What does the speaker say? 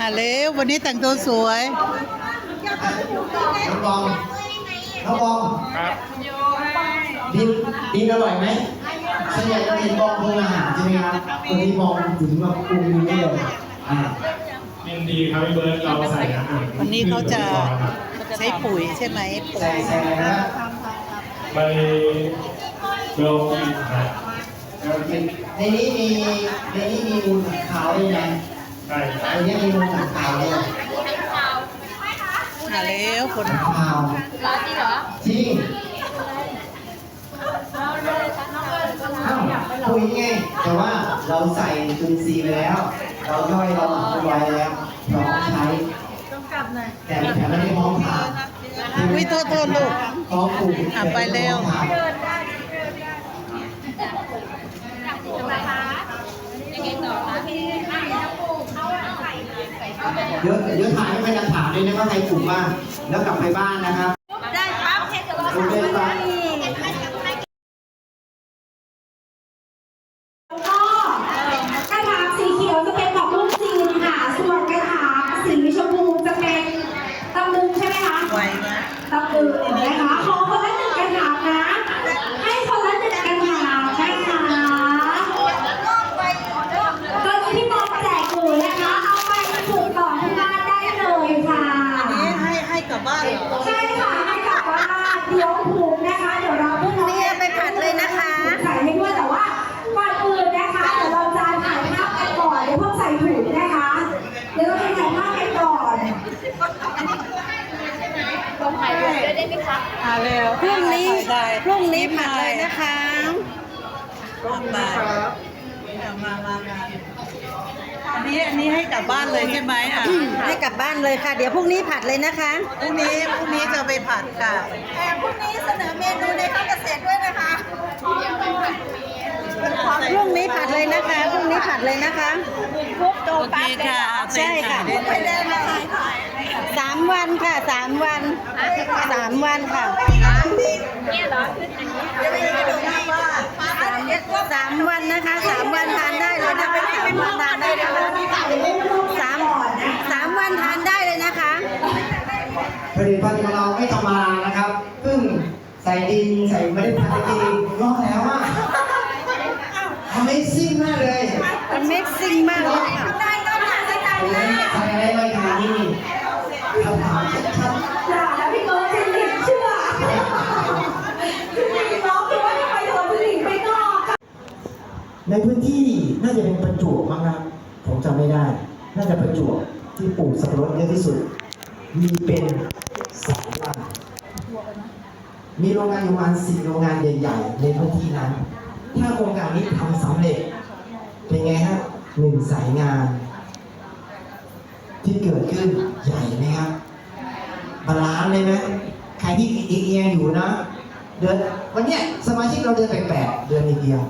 อะเร็ววันนี้แต่งตัวสวยน้องบองน้องบองครับดินดินอร่อยไหมส่วนใหญ่จะเป็นบองปรุงอาหารใช่ไหมครับคนที่มองถึงแบบปรุงดินได้เลยอ่ายินดีครับพี่เบิร์ดเราใส่อาหารวันนี้เขาจะใช้ปุ๋ยใช่ไหมปุ๋ยใส่ใส่อะไรนะ ใบโลกิครับเดี๋ยวกินในนี้มีในนี้มีมูลขังขาวด้วยนะใช่คในบนี้มีมูลขังขาวด้วยอะเร็วคนขังขาวจริงเหรอ้าวคุยไงแต่ว่าเราใส่จุลินทรีย์ไปแล้ว เราย่อยเราหมักไว้แล้วพร้อมใช้แต่แต่ไม่ได้พร้อมทาน วิโทษโทษลูกพร้อมปลูกอะไปเร็วเดี๋ยวเดี๋ยวถ่ายให้เป็นหลักฐานเลยนะว่าใครปลูกบ้างแล้วกลับไปบ้านนะครับได้ปั๊บเทคกับเรา โอเคครับ ก็กระถางสีเขียวจะเป็นดอกลูกจีนค่ะ ส่วนกระถางสีชมพูจะเป็นตำลึงใช่ไหมคะ ไว มากตำลึงนะคะขอคนละหนึ่งกระถางนะ ให้คนละหนึ่งกระถางนะคะตอนนี้พี่บอลแจกอยู่นะคะ เอาไปปลูกต่อที่บ้านได้เลยค่ะนี่ให้ให้กลับบ้านเหรอ ใช่ค่ะให้กลับบ้านเดี๋ยวผูกนะคะ เดี๋ยวเราเพิ่ง นี่ไปผัดเลยนะคะ ใส่ให้ด้วยแต่ว่าก่อนอื่นนะคะเดี๋ยวเราจะถ่ายภาพกันก่อนเดี๋ยวเพิ่งใส่ถุงนะคะเดี๋ยวเราจะถ่ายภาพกันก่อน อะเร็วพรุ่งนี้ได้พรุ่งนี้ผัดเลยนะคะร่วมมาเอามามามาอันนี้อันนี้ให้กลับบ้านเลยใช่ไหมอะให้กลับบ้านเลยค่ะ เดี๋ยวพรุ่งนี้ผัดเลยนะคะพรุ่งนี้พรุ่งนี้จะไปผัดค่ะแต่พรุ่งนี้เสนอเมนูในข้าวเกษตรด้วยนะคะพรุ่งนี้ผัดเลยนะคะพรุ่งนี้ผัดเลยนะคะโอเคค่ะใช่ค่ะไปเดินมา สามวันค่ะสามวันสามวันค่ะสามวันนะคะสามวันทานได้เลยนะคะสามวันทานได้เลยสามสามวันทานได้เลยนะคะผลิตภัณฑ์ของเราไม่ธรรมดานะครับเพิ่งใส่ดินใส่เมล็ดพันธุ์ดินรอดแล้วอะ Amazing มากเลย Amazing มากเลย ด่าแล้วพี่เบิร์ดจะหลิงเชื่อหลิงร้องคือว่าทำไมโดนหลิงไปนอกค่ะๆในพื้นที่น่าจะเป็นประจวบมั้งครับผมจำไม่ได้ น่าจะประจวบที่ปลูกสับปะรดเยอะที่สุด มีเป็นสามวันมีโรงงานอยู่ประมาณสี่โรงงานใหญ่ๆ ในพื้นที่นั้น ถ้าโครงการนี้ทำสำเร็จ เป็นไงฮะหนึ่งสายงาน ที่เกิดขึ้น ใหญ่ไหมครับบาลานซ์เลยไหมใครที่เอียงอยู่นะ เดือนวันเนี้ยสมาชิกเราเดือนแปลกๆเดินนิดเดียว